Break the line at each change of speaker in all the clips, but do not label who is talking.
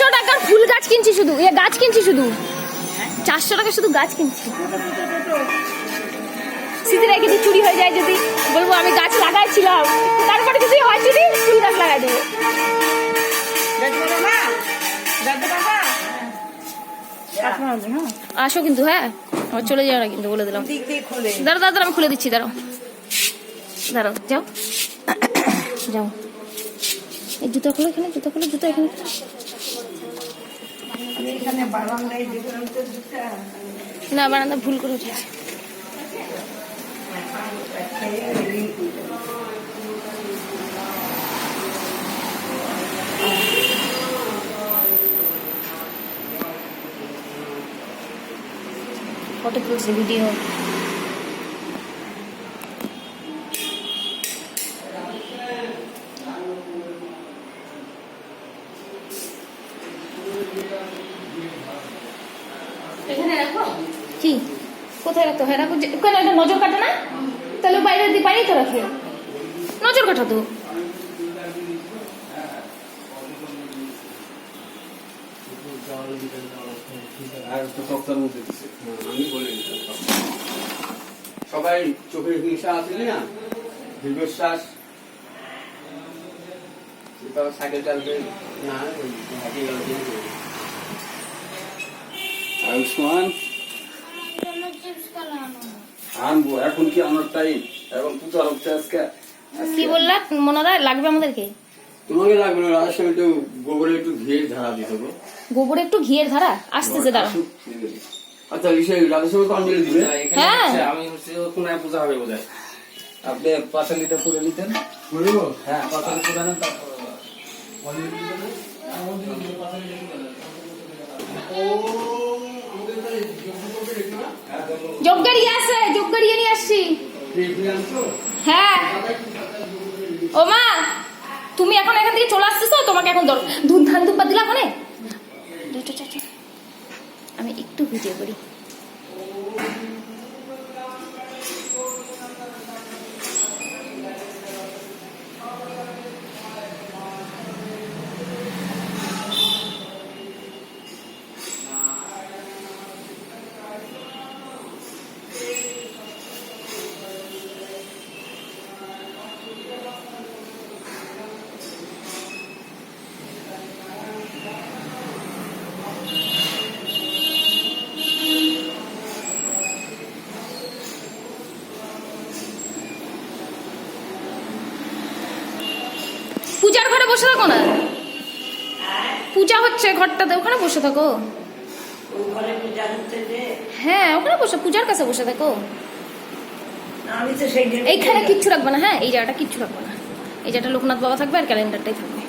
চারশো টাকার ফুল গাছ কিনছি শুধু। এ গাছ কিনছি শুধু। চারশো টাকা শুধু গাছ কিনছি। রেখে যদি চুরি হয়ে যায় যদি। বলব আমি গাছ লাগাইছিলাম। তারপরে যদি হয় চুরি ফুল গাছ লাগাই দেবো। আসো কিন্তু হ্যাঁ? আমার চলে যাও না কিন্তু বলে দিলাম। দাঁড়াও দাঁড়াও আমি খুলে দিচ্ছি দাঁড়াও। দাঁড়াও যাও। যাও। এই জুতো খুলো এখানে জুতো খুলো জুতো এখানে খুলো।
আমি এখানে বারান্দায় দেখলাম তো দুটা
না বারান্দা ভুল করে উঠেছে। ফটো তুলছে ভিডিও।
এখানে রাখো?
কি? কোথায় রাখতো হ্যাঁ? রাখো কেন এটা নজর কাটে না? তাহলে বাইরে দিয়ে বাইরেই তো রাখে। নজর কাটা তো।
সবাই চোখের হিংসা আছে না? দীর্ঘশ্বাস। সাইকেল চালবে। না আয়ুষ্মান? আনব এখন কি আমার টাইম এবং পূজা হচ্ছে আজকে?
কি বললা? মনোদা লাগবে আমাদেরকে?
তোমাকে লাগবে না আসলে একটু গোবরে একটু ঘিয়ে ধারা দিতে হবে
গোবরে একটু ঘিয়ের ধারা? আসতেছে দাঁড়া
আচ্ছা লিসে রাতের তো অঞ্জলি দিবে?
হ্যাঁ।
আমি হচ্ছে কোনায় পূজা হবে বোধহয়। আপনি পাঁচালিটা পুরে নিতেন।
বলব
হ্যাঁ পাঁচালি পুরে নেন তারপর
আছে নিয়ে আসছি। হ্যাঁ। ও মা তুমি এখন এখান থেকে চলে তোমাকে এখন ধর ধুন আমি একটু ভিডিও করি পূজার ঘরে বসে থাকো না। পূজা হচ্ছে ঘরটাতে ওখানে বসে থাকো। হ্যাঁ ওখানে বসে পূজার কাছে বসে থাকো। এইখানে কিচ্ছু রাখব না হ্যাঁ এই জায়গাটা কিচ্ছু রাখব না। এই জায়গাটা লোকনাথ বাবা থাকবে আর ক্যালেন্ডারটাই থাকবে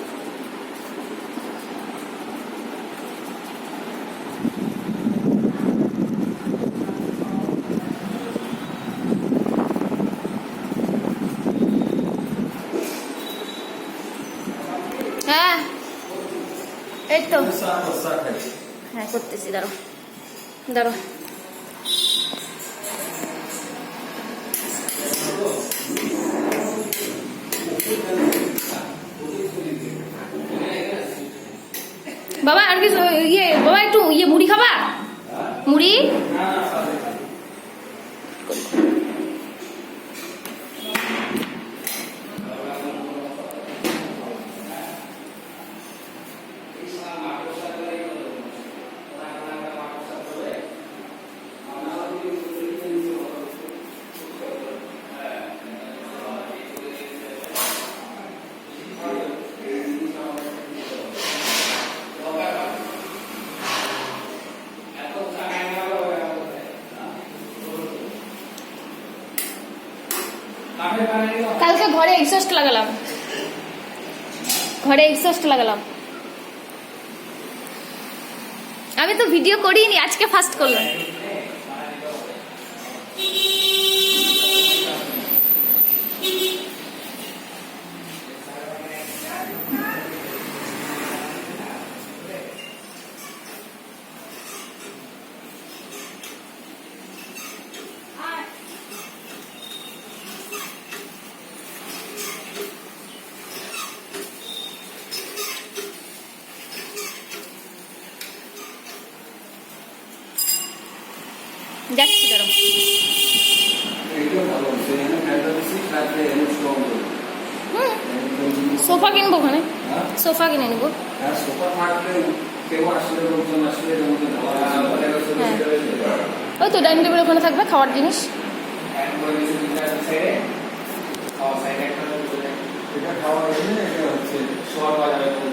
হ্যাঁ এই তো হ্যাঁ করতেছি দাঁড়ো দাঁড়ো বাবা, আর কিছু ইয়ে বাবা, একটু ইয়ে মুড়ি খাবা? মুড়ি? কালকে ঘরে এক্সস্ট লাগালাম। ঘরে এক্সস্ট লাগালাম। আমি তো ভিডিও করিনি আজকে ফার্স্ট করলাম।
স্ট্রং
হুম, সোফা কিনবো ওখানে।
হ্যাঁ
সোফা কিনে নেব। হ্যাঁ। ওই তো ডাইনিং টেবিল ওখানে থাকবে, খাওয়ার জিনিস।
বাজারে